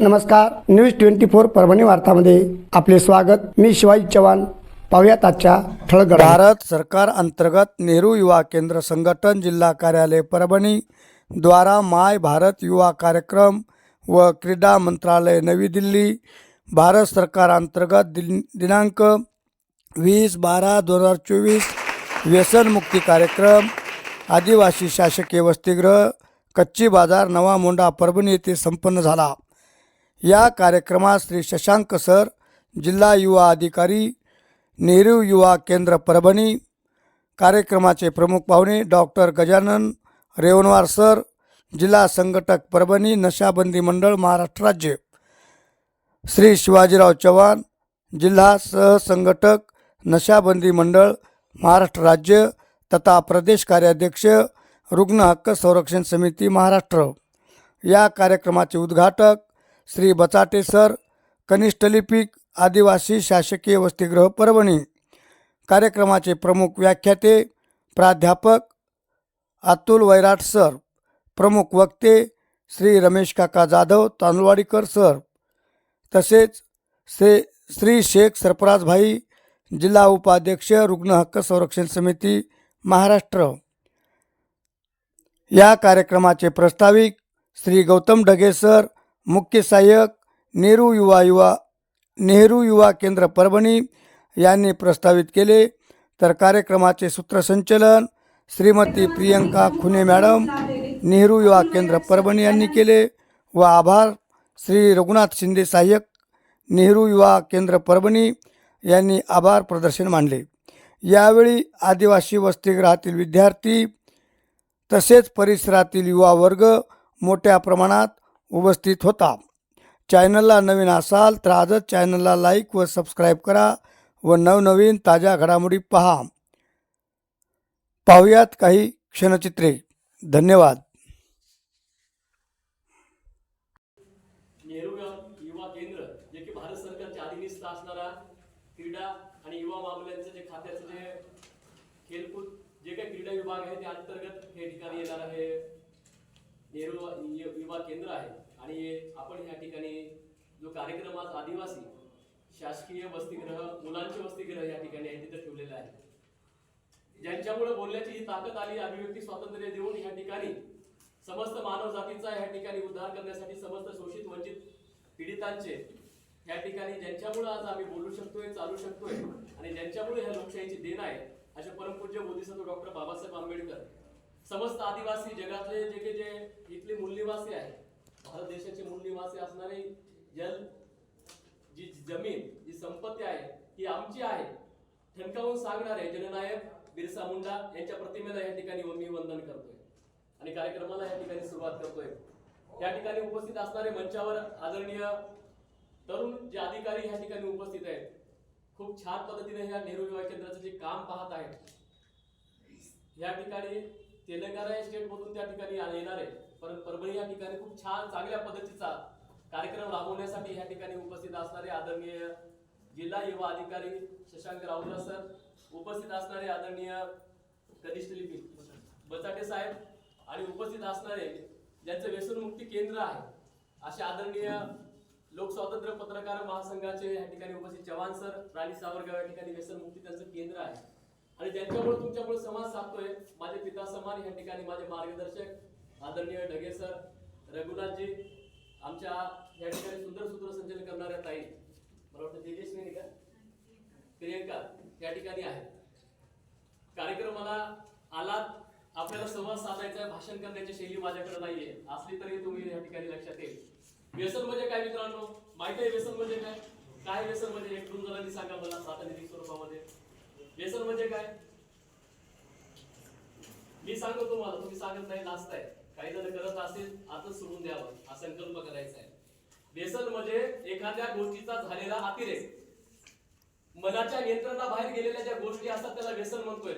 नमस्कार news twenty four Parbhani वार्तामध्ये आपले स्वागत. मी शिवाजी चव्हाण. पाहुयात आजच्या ठळक भारत सरकार अंतर्गत नेहरू युवा केंद्र संघटन जिल्हा कार्यालय परभणी द्वारा माय भारत युवा कार्यक्रम व क्रीडा मंत्रालय नवी दिल्ली भारत सरकार अंतर्गत दिन दिनांक वीस बारा दोन हजार चोवीस व्यसनमुक्ती कार्यक्रम आदिवासी शासकीय वसतिगृह कच्ची बाजार नवा मोंडा परभणी येथे संपन्न झाला. या कार्यक्रमात श्री शशांक सर जिल्हा युवा अधिकारी नेहरू युवा केंद्र परभणी कार्यक्रमाचे प्रमुख पाहुणे डॉक्टर गजानन रेवनवार सर जिल्हा संघटक परभणी नशाबंदी मंडळ महाराष्ट्र राज्य. श्री शिवाजीराव चव्हाण जिल्हा सहसंघटक नशाबंदी मंडळ महाराष्ट्र राज्य तथा प्रदेश कार्याध्यक्ष रुग्ण हक्क संरक्षण समिती महाराष्ट्र. या कार्यक्रमाचे उद्घाटक श्री बचाटे सर कनिष्ठ लिपिक आदिवासी शासकीय वसतिगृह परभणी. कार्यक्रमाचे प्रमुख व्याख्याते प्राध्यापक अतुल वैराट सर प्रमुख वक्ते श्री रमेश काका जाधव तांदुळवाडीकर सर तसेच श्री श्री शेख सरफराजभाई जिल्हा उपाध्यक्ष रुग्ण हक्क संरक्षण समिती महाराष्ट्र. या कार्यक्रमाचे प्रस्ताविक श्री गौतम ढगे सर मुख्य सहाय्यक नेहरू युवा युवा नेहरू युवा केंद्र परभणी यांनी प्रस्तावित केले. तर कार्यक्रमाचे सूत्रसंचलन श्रीमती प्रियंका खुने मॅडम नेहरू युवा केंद्र परभणी यांनी केले. व आभार श्री रघुनाथ शिंदे सहाय्यक नेहरू युवा केंद्र परभणी यांनी आभार प्रदर्शन मांडले यावेळी आदिवासी वसतिगृहातील विद्यार्थी तसेच परिसरातील युवा वर्ग मोठ्या प्रमाणात उपस्थित होता। चॅनलला नवीन असाल तर आजच चॅनलला लाईक व सबस्क्राईब करा व नवनवीन ताज्या घडामोडी पहा. पाहुयात काही क्षणचित्रे. धन्यवाद. नेहरू युवा- केंद्र जे की भारत सरकारच्या अधिनिस्त असणारा क्रीडा आणि युवा मामल्यांचं जे खात्याचं जे खेलकूद जे काही क्रीडा विभाग आहे त्या अंतर्गत हे ठिकाणी येणार आहे. नेहरू युवा केंद्र आहे. आणि आपण या ठिकाणी जो कार्यक्रम आज आदिवासी शासकीय वसतिगृह मुलांचे वसतिगृह या ठिकाणी आहे तिथं ठेवलेलं आहे. ज्यांच्यामुळे बोलण्याची ही ताकद आली अभिव्यक्ती स्वातंत्र्य देऊन या ठिकाणी समस्त मानव जातीचा या ठिकाणी उद्धार करण्यासाठी समस्त शोषित वंचित पीडितांचे या ठिकाणी ज्यांच्यामुळे आज आम्ही बोलू शकतोय चालू शकतोय आणि ज्यांच्यामुळे ह्या लोकशाहीची देण आहे असे परमपूज्य बोधिसत्व डॉक्टर बाबासाहेब आंबेडकर समस्त आदिवासी जगातले जे काही जे इथले मूलनिवासी आहे भारत देशाचे मूलनिवासी असणारे जल जी जमीन जी संपत्ती आहे ही आमची आहे. ठणकावून सांगणारे जननायक बिरसा मुंडा यांच्या प्रतिमेला या ठिकाणी मी वंदन करतोय. आणि कार्यक्रमाला या ठिकाणी सुरुवात करतोय. या ठिकाणी उपस्थित असणारे मंचावर आदरणीय तरुण जे अधिकारी या ठिकाणी उपस्थित आहेत खूप छान पद्धतीने या नेहरू युवा केंद्राचं जे काम पाहत आहेत या ठिकाणी तेलंगणा या स्टेटमधून त्या ठिकाणी येणार आहे परंतु परभणी या ठिकाणी खूप छान चांगल्या पद्धतीचा कार्यक्रम राबवण्यासाठी या ठिकाणी उपस्थित असणारे आदरणीय जिल्हा युवा अधिकारी शशांक राऊला सर उपस्थित असणारे आदरणीय कनिष्ठ लिपी बचाटे साहेब आणि उपस्थित असणारे ज्यांचं व्यसनमुक्ती केंद्र आहे असे आदरणीय लोकस्वातंत्र्य पत्रकार महासंघाचे या ठिकाणी उपस्थित चव्हाण सर राणी सावरगाव या ठिकाणी व्यसनमुक्ती त्यांचं केंद्र आहे. आणि ज्यांच्यामुळे तुमच्यामुळे समाज साधतोय माझे पिता समान या ठिकाणी माझे मार्गदर्शक आदरणीय ढगे सर रघुनाथजी आमच्या या ठिकाणी सुंदर सूत्रसंचलन करणाऱ्या ताई मला वाटतं तेजस्वी का? प्रियंका या ठिकाणी आहेत. कार्यक्रमाला आलात आपल्याला संवाद साधायचा आहे, भाषण करण्याची शैली माझ्याकडे नाहीये. असली तरी तुम्ही या ठिकाणी लक्षात येईल. व्यसन म्हणजे काय मित्रांनो? माहिती आहे व्यसन म्हणजे काय? काय व्यसन म्हणजे? एक दोन जणांनी सांगा मला प्रातिनिधिक स्वरूपामध्ये. व्यसन म्हणजे काय? मी सांगतो तुम्हाला तुम्ही सांगत नाही नाचताय. काही जण करत असेल आताच सोडून द्यावं हा संकल्प करायचा आहे व्यसन म्हणजे एखाद्या गोष्टीचा झालेला अतिरेक. मनाच्या नियंत्रणाबाहेर गेलेल्या ज्या गोष्टी असतात त्याला व्यसन म्हणतोय.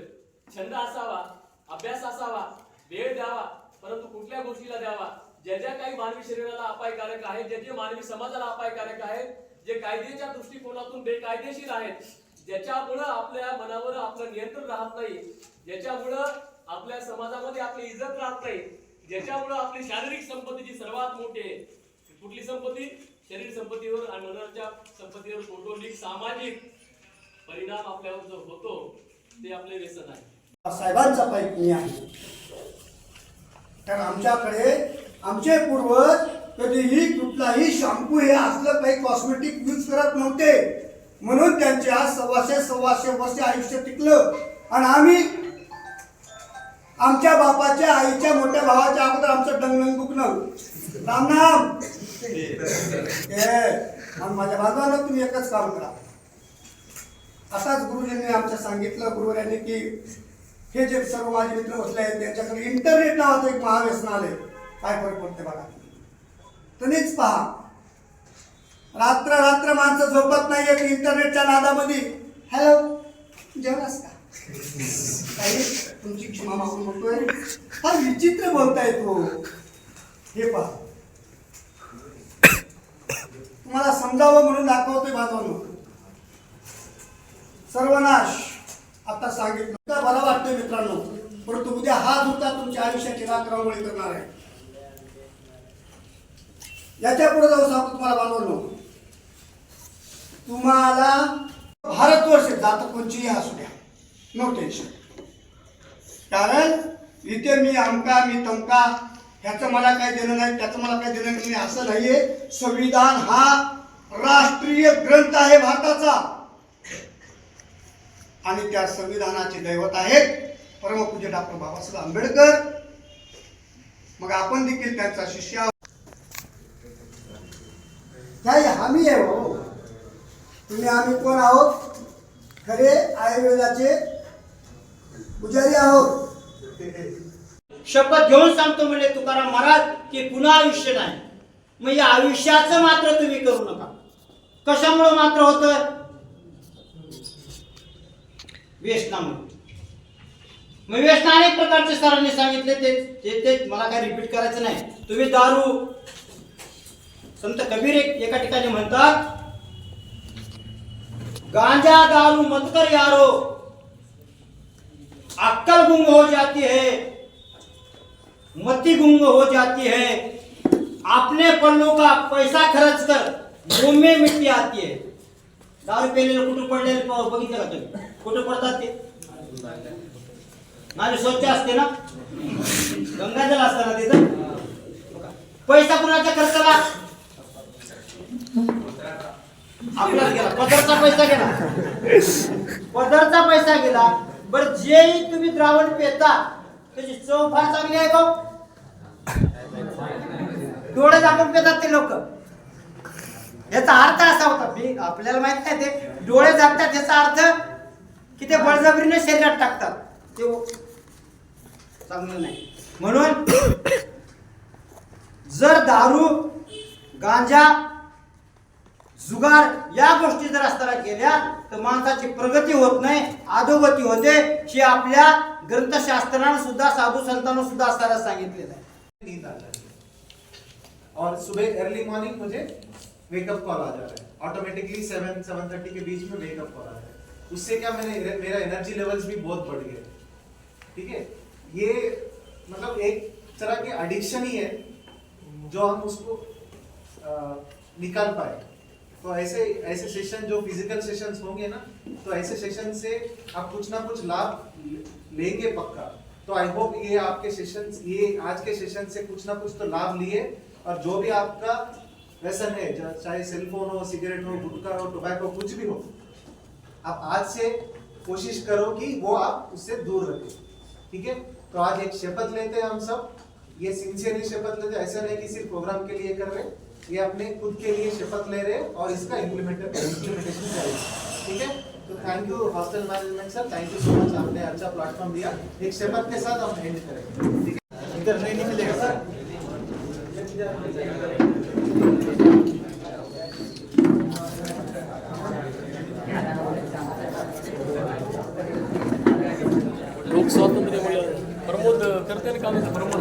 छंद असावा अभ्यास असावा वेळ द्यावा परंतु कुठल्या गोष्टीला द्यावा? ज्या ज्या काही मानवी शरीराला अपायकारक आहेत जे जे मानवी समाजाला अपायकारक आहेत जे कायद्याच्या दृष्टिकोनातून बेकायदेशीर आहेत ज्याच्यामुळं आपल्या मनावर आपलं नियंत्रण राहत नाही ज्याच्यामुळं आपल्या समाजामध्ये आपली इज्जत राहत नाही ज्याच्यामुळं आपली शारीरिक संपत्ती जी सर्वात मोठी आहे. कुठली संपत्ती? शरीर संपत्तीवर आणि मनाच्या संपत्तीवर कौटुंबिक सामाजिक परिणाम आपल्यावर जो होतो ते आपले व्यसन आहे. साहेबांचा पाईप मी आहे. कारण आमच्याकडे आमचे पूर्वज कधीही कुठलाही शॅम्पू हे असलं काही कॉस्मेटिक यूज करत नव्हते. म्हणून त्यांचे आज सव्वाशे सव्वाशे वर्ष आयुष्य टिकलं. आणि आम्ही आमच्या बापाच्या आईच्या मोठ्या भावाच्या अगोदर आमचं डंगडंग दुखणं राम राम आणि माझ्या बाजूला तुम्ही एकच काम करा. असाच गुरुजींनी आमच्या सांगितलं. गुरुवाऱ्यांनी की हे जे सर्व माझे मित्र बसले आहेत त्यांच्याकडे इंटरनेट नावाचं एक महाव्यसन आलंय. काय फरक पडते बघा. तुम्हीच पहा. रात्र रात्र माणसं झोपत नाहीये इंटरनेटच्या नादामध्ये. हॅलो जेवणास का? काही तुमची क्षमा मागून बघतोय. हा विचित्र बोलताय तो. हे पहा. तुम्हाला समजावं म्हणून दाखवतोय बाजून. सर्वनाश आता सांगितलं. तर वाटतंय वाटतं मित्रांनो परंतु उद्या हा धुता तुमच्या आयुष्याची राखरांगोळी करणार आहे. याच्यापुढे जाऊ सांगतो तुम्हाला बांधवलो तुम्हाला भारतवर्ष जात कोणचीही असू द्या. नो टेन्शन कारण इथे मी अमका मी तमका ह्याचं मला काय देणं नाही त्याचं मला काय देणं नाही. असं नाहीये. संविधान हा राष्ट्रीय ग्रंथ आहे भारताचा. आणि त्या संविधानाचे दैवत आहेत परमपूज्य डॉक्टर बाबासाहेब आंबेडकर. मग आपण देखील त्यांचा शिष्य आहोत. काही हमी आहे भाऊ तुम्ही आम्ही कोण आहोत? खरे आयुर्वेदाचे पुजारी आहोत. शपथ घेऊन सांगतो म्हणजे तुकाराम महाराज की पुन्हा आयुष्य नाही. मग या आयुष्याचं मात्र तुम्ही करू नका. कशामुळं मात्र होतं? व्यसनामुळे मग व्यसन अनेक प्रकारचे सरांनी सांगितले ते ते ते मला काय रिपीट करायचं नाही. तुम्ही दारू संत कबीर एक एका ठिकाणी म्हणतात गांजा दारू मत कर यारो। अक्कल गुंग हो जाती है मती गुंग हो जाती है। अपने पल्लों का पैसा खर्च कर मुंह में मिट्टी आती है। दारू पेलेले कुठं पडलेले बघितलं का तुम्ही कुठं पडतात ते माझे स्वच्छ असते ना? गंगाजल असतं ना तिथं पैसा कुणाच्या खर्चाला आपलाच गेला. पदरचा पैसा गेला. पदरचा पैसा गेला. बर जेही तुम्ही द्रावण पेता त्याची चव फार चांगली आहे का डोळे झाकून पेतात ते लोक. याचा अर्थ असा होता मी आपल्याला माहीत नाही ते. डोळे झाकतात याचा अर्थ की ते बळजबरीने शरीरात टाकतात. ते चांगलं नाही. म्हणून जर दारू गांजा जुगार या गोष्टी जर असताना केल्या तर माणसाची प्रगती होत नाही अधोगती होते हे आपल्या ग्रंथशास्त्रानं सुद्धा साधू संतांना सुद्धा असताना सांगितलेलं आहे. और सुबह अर्ली मॉर्निंग मुझे वेकअप कॉल आ जा रहा है. ऑटोमेटिकली सेवन सेवन थर्टी के बीच में वेकअप कॉल आ रहा है. उससे क्या मैंने मेरा एनर्जी लेवल्स भी बहुत बढ़ गए. ठीक है? ये मतलब एक तरह के एडिक्शन ही है जो हम उसको आ, निकाल पाए. तो ऐसे ऐसे सेशन जो फ़िज़िकल सेशंस होंगे ना तो ऐसे सेशन से आप कुछ ना कुछ लाभ लेंगे पक्का। तो आई होप ये आपके सेशंस ये आज के सेशन से कुछ ना कुछ तो लाभ लिए और जो भी आपका व्यसन है चाहे सेलफोन हो सिगरेट हो, गुटखा हो टोबैको कुछ भी हो, आप आज से कोशिश करो कि वो आप उससे दूर रखें। ठीक है? तो आज एक शपथ लेते हैं हम सब। ये सिंसियरली शपथ लेते हैं। ऐसा नहीं कि सिर्फ़ प्रोग्राम के लिए कर रहे ये अपने खुद के लिए शपथ ले रहे हैं और इसका इम्प्लीमेंट इम्प्लीमेंटेशन करेंगे ठीक है? तो thank you hostel management sir thank you so much आपने अच्छा प्लेटफॉर्म दिया। एक शपथ के साथ हम एंड करेंगे। ठीक है? इधर नहीं निकलेगा सर। लोक स्वातंत्र्य प्रमोद करते ना काम, प्रमोद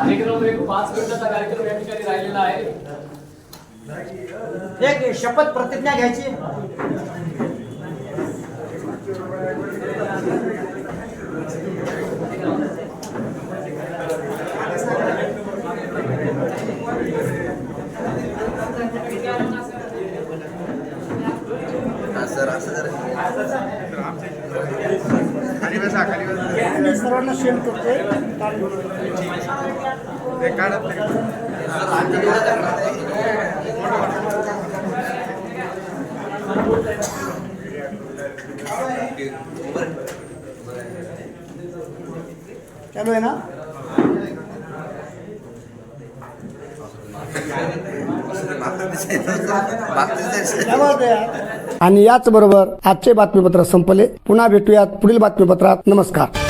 कार्यक्रम एक पाच मिनिटाचा कार्यक्रम या ठिकाणी राहिलेला आहे. एक शपथ प्रतिज्ञा घ्यायची. मी सर्वांना सेंड करतोय. चालू आहे ना? आणि याच बरोबर आणि याचबरोबर आजचे बातमीपत्र संपले. पुन्हा भेटूयात पुढील बातमीपत्रात. नमस्कार.